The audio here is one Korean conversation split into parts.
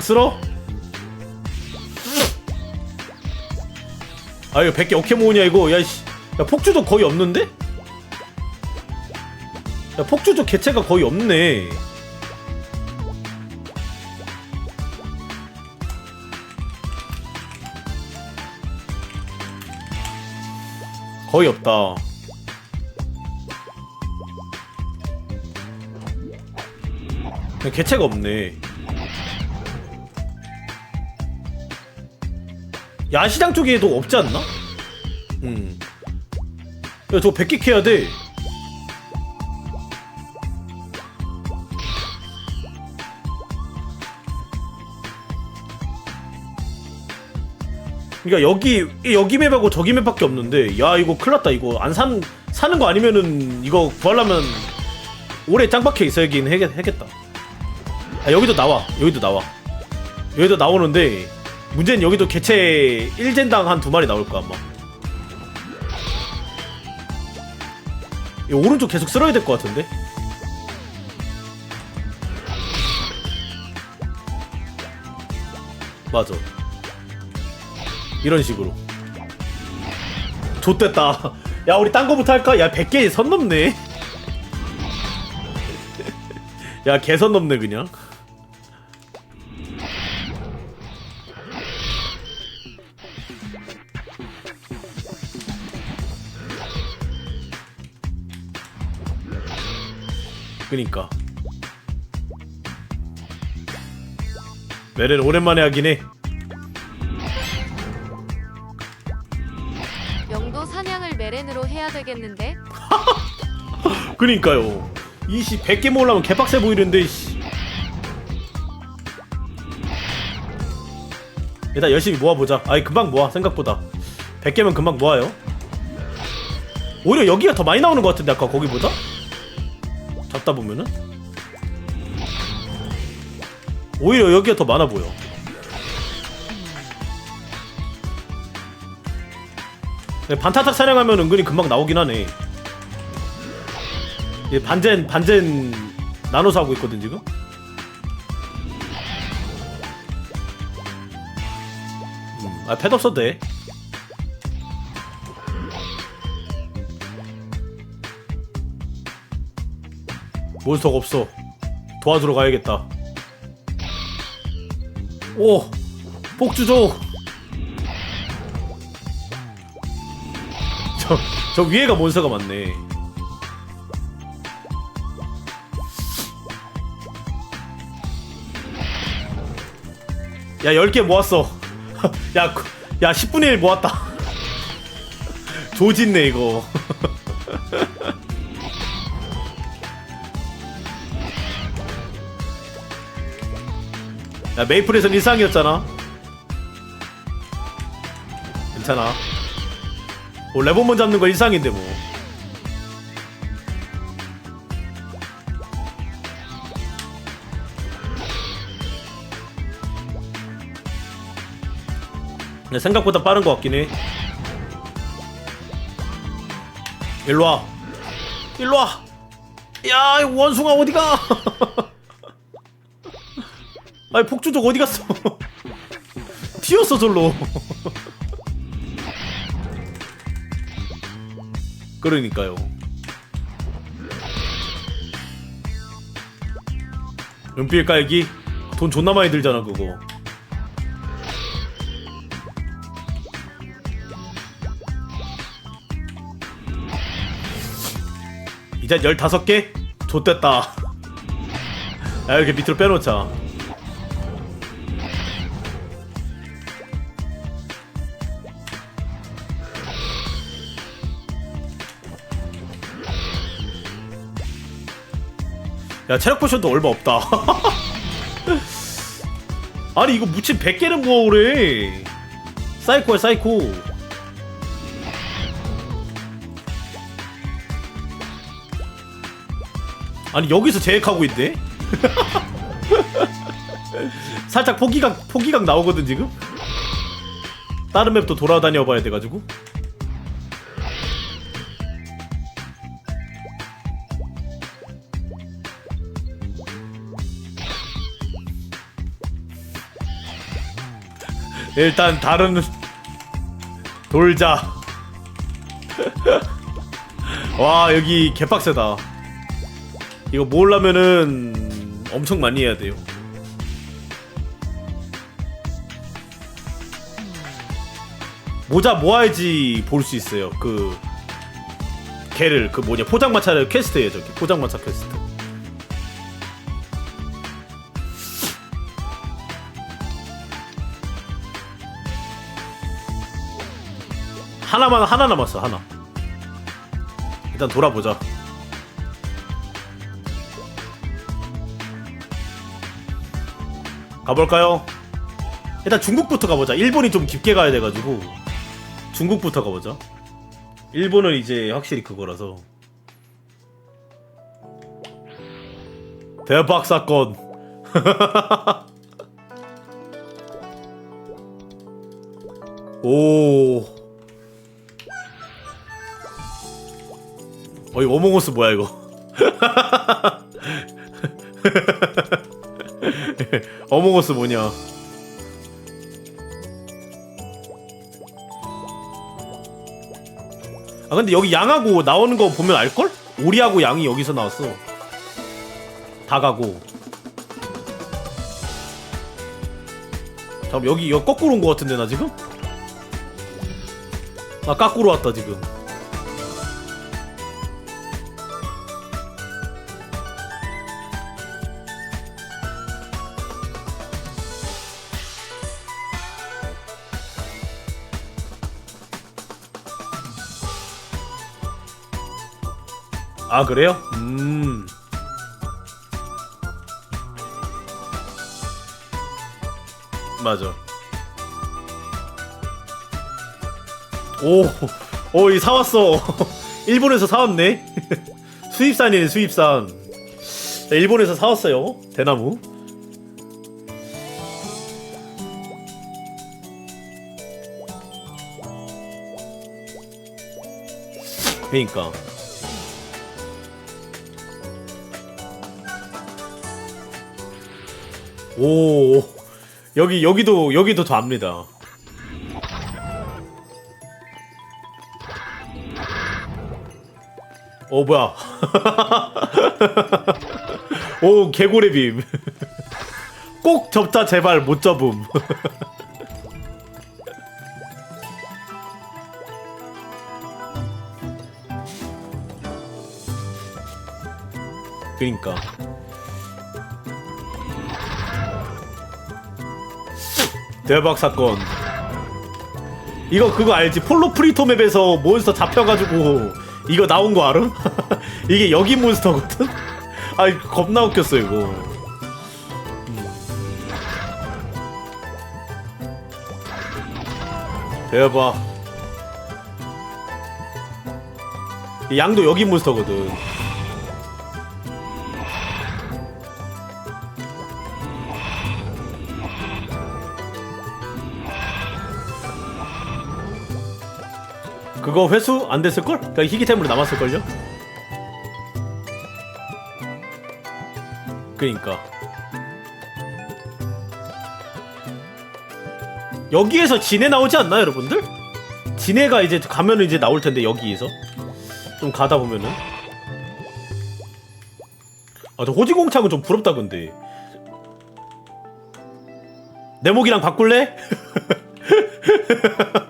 쓸어? 아 이거 100개 어떻게 모으냐 이거? 야이씨. 야 폭주도 거의 없는데? 야 폭주도 개체가 거의 없네. 거의 없다. 개체가 없네 야시장 쪽에도 없지 않나? 음. 야, 저거 100개 캐야 돼. 그러니까 여기 여기 맵하고 저기 맵밖에 없는데 야 이거 큰일 났다 이거 안 산 사는 거 아니면은 이거 구하려면 오래 짱 박혀 있어야긴 해겠, 해겠다 아, 여기도 나와 여기도 나와 여기도 나오는데 문제는 여기도 개체 1젠당 한 두 마리 나올 거야 아마. 이 오른쪽 계속 쓸어야 될 것 같은데? 맞아. 이런 식으로. 좋됐다. 야 우리 딴 거부터 할까? 야 100개 선 넘네. 야 개선 넘네 그냥 그니까 메렌 오랜만에 하긴 해 영도 사냥을 메렌으로 해야 되겠는데? 그니까요 이씨 100개 모으려면 개빡세 보이는데 씨. 일단 열심히 모아보자 아이 금방 모아 생각보다 100개면 금방 모아요 오히려 여기가 더 많이 나오는 것 같은데 아까 거기보다? 잡다 보면은 오히려 여기가 더 많아 보여 네, 반타작 사냥하면 은근히 금방 나오긴 하네 얘 반젠 반젠 나눠서 하고 있거든 지금. 음, 아 패드 없어도 돼. 몬스터가 없어. 도와주러 가야겠다. 오, 복주족. 저, 저 위에가 몬스터가 많네. 야, 10개 모았어. 야, 그- 야, 10분의 1 모았다. 조진네, 이거. 야, 메이플에선 일상이었잖아. 괜찮아. 뭐, 레몬만 잡는 거 일상인데, 뭐. 생각보다 빠른 것 같긴 해. 일로 와. 일로 와. 야, 이 원숭아 어디가? 아니 폭주족 어디 갔어? 튀었어 절로. 그러니까요. 은필 깔기 돈 존나 많이 들잖아 그거. 이제 15개? 좋됐다 아 이렇게 밑으로 빼놓자 야 체력 포션도 얼마 없다 아니 이거 무침 100개는 모아오래 사이코야 사이코 아니 여기서 제액하고 있네? 살짝 포기각 포기각 나오거든 지금? 다른 맵도 돌아다녀 봐야 돼가지고 일단 다른 돌자. 와 여기 개빡세다. 이거 모으려면은 엄청 많이 해야 돼요. 모자 모아야지 볼 수 있어요. 그 걔를. 그 뭐냐 포장마차를 퀘스트예요 저기. 포장마차 퀘스트 하나만 하나 남았어 하나. 일단 돌아보자. 가볼까요? 일단 중국부터 가보자. 일본이 좀 깊게 가야 돼가지고 중국부터 가보자. 일본은 이제 확실히 그거라서. 대박 사건. 오 어이 어몽어스 뭐야 이거? 어몽어스 뭐냐? 아 근데 여기 양하고 나오는 거 보면 알걸? 오리하고 양이 여기서 나왔어. 다 가고. 잠깐 여기 여기 거꾸로 온 거 같은데 나 지금? 나 거꾸로 왔다 지금 아 그래요? 음 맞아 오, 오, 이 사왔어. 일본에서 사왔네. 수입산이네, 수입산. 자, 일본에서 사왔어요. 대나무. 그니까. 오, 여기, 여기도, 여기도 답니다. 어 뭐야. 오 개구리 빔꼭 접자 제발 못 접음. 그니까 대박 사건 이거 그거 알지 폴로 프리토 맵에서 몬스터 잡혀가지고 이거 나온 거 알아? 이게 여기 몬스터거든? 아 겁나 웃겼어 이거 음. 대박 이 양도 여기 몬스터거든 그거 회수 안 됐을걸? 그러니까 희귀템으로 남았을걸요? 그니까 여기에서 진해 나오지 않나 여러분들? 진해가 이제 가면은 이제 나올 텐데 여기에서 좀 가다 보면은 아 저 호지공창은 좀 부럽다 근데 내 목이랑 바꿀래?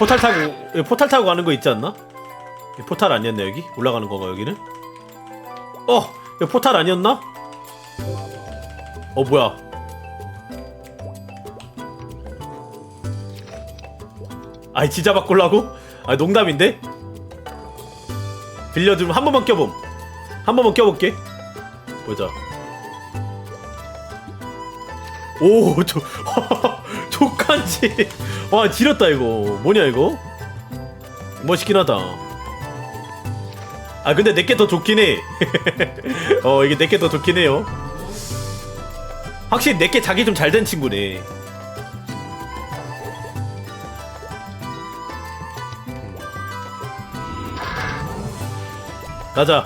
포탈 타고 여기 포탈 타고 가는 거 있지 않나? 포탈 아니었나 여기? 올라가는 건가 여기는? 어! 여기 포탈 아니었나? 어 뭐야 아이 진짜 바꾸려고? 아 농담인데? 빌려주면 한 번만 껴봄 한 번만 껴볼게 보자 오, 저, 족간지. 와, 지렸다, 이거. 뭐냐, 이거? 멋있긴 하다. 아, 근데 내게 더 좋긴 해. 어, 이게 내게 더 좋긴 해요. 확실히 내게 자기 좀 잘 된 친구네. 가자.